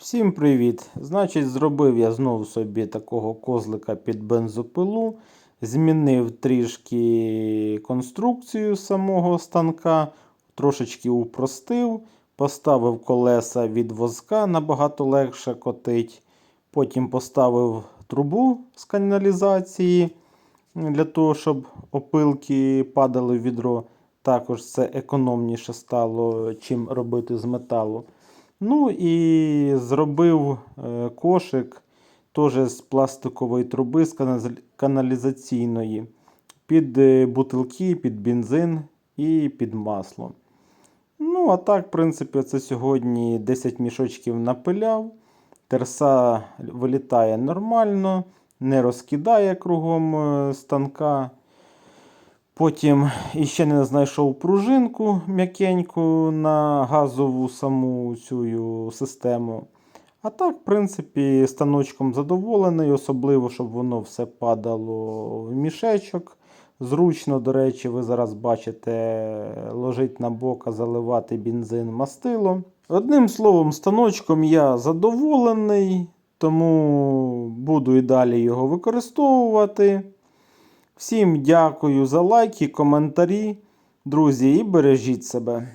Всім привіт! Значить, зробив я знову собі такого козлика під бензопилу. Змінив трішки конструкцію самого станка, трошечки упростив, поставив колеса від возка, набагато легше котить. Потім поставив трубу з каналізації для того, щоб опилки падали в відро. Також це економніше стало, чим робити з металу. Ну і зробив е, кошик теж з пластикової труби, з каналізаційної, під е, бутилки, під бензин і під масло. Ну, а так, в принципі, це сьогодні 10 мішочків напиляв. Терса вилітає нормально, не розкидає кругом е, станка. Потім іще не знайшов пружинку м'якеньку на газову саму цю систему. А так, в принципі, станочком задоволений, особливо, щоб воно все падало в мішечок. Зручно, до речі, ви зараз бачите, ложить на бока, заливати бензин мастило. Одним словом, станочком я задоволений, тому буду і далі його використовувати. Всім дякую за лайки, коментарі. Друзі, і бережіть себе.